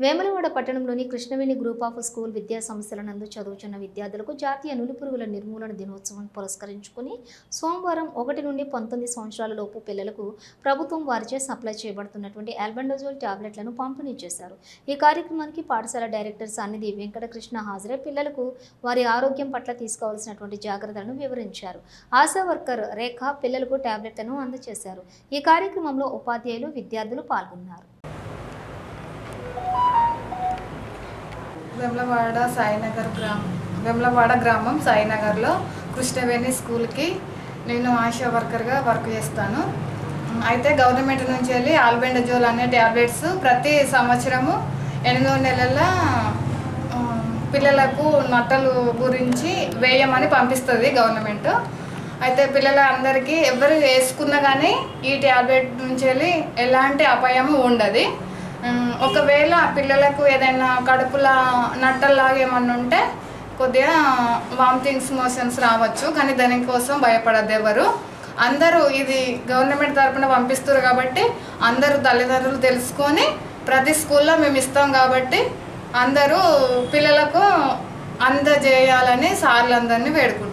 వేములవాడ పట్టణంలోని Krishnaveni group of school విద్యా సంస్థల నందు చదువుతున్న విద్యార్థులకు జాతీయ నులిపురుగుల నిర్మూలన దినోత్సవం పురస్కరించుకుని సోమవారం ఒకటి నుండి పంతొమ్మిది సంవత్సరాల లోపు పిల్లలకు ప్రభుత్వం వారిచే సప్లై చేయబడుతున్నటువంటి ఆల్బండజోల్ టాబ్లెట్లను పంపిణీ చేశారు. ఈ కార్యక్రమానికి పాఠశాల డైరెక్టర్ సన్నిధి వెంకటకృష్ణ హాజరై పిల్లలకు వారి ఆరోగ్యం పట్ల తీసుకోవాల్సినటువంటి జాగ్రత్తలను వివరించారు. ఆశా వర్కర్ రేఖ పిల్లలకు టాబ్లెట్లను అందజేశారు. ఈ కార్యక్రమంలో ఉపాధ్యాయులు విద్యార్థులు పాల్గొన్నారు. వెమ్లవాడ సాయినగర్ గ్రామం. వెమ్లవాడ గ్రామం సాయినగర్లో కృష్ణవేణి స్కూల్కి నేను ఆశా వర్కర్గా వర్క్ చేస్తాను. అయితే గవర్నమెంట్ నుంచి వెళ్ళి ఆల్బెండజోల్ అనే ట్యాబ్లెట్స్ ప్రతి సంవత్సరము ఎనిమిదో నెలల పిల్లలకు నట్టలు గురించి వేయమని పంపిస్తుంది గవర్నమెంట్. అయితే పిల్లల అందరికీ ఎవరు వేసుకున్నా కానీ ఈ ట్యాబ్లెట్ నుంచి వెళ్ళి ఎలాంటి అపాయము ఉండదు. ఒకవేళ ఒకవేళ పిల్లలకు ఏదైనా కడుపుల నట్టల్లాగా ఏమన్నా ఉంటే కొద్దిగా వామిటింగ్స్ మోషన్స్ రావచ్చు కానీ దానికోసం భయపడద్దు ఎవరు. అందరూ ఇది గవర్నమెంట్ తరపున పంపిస్తారు కాబట్టి అందరూ తల్లిదండ్రులు తెలుసుకొని ప్రతి స్కూల్లో మేము ఇస్తాం కాబట్టి అందరూ పిల్లలకు అందజేయాలని సార్లు అందరినీ వేడుకుంటున్నాం.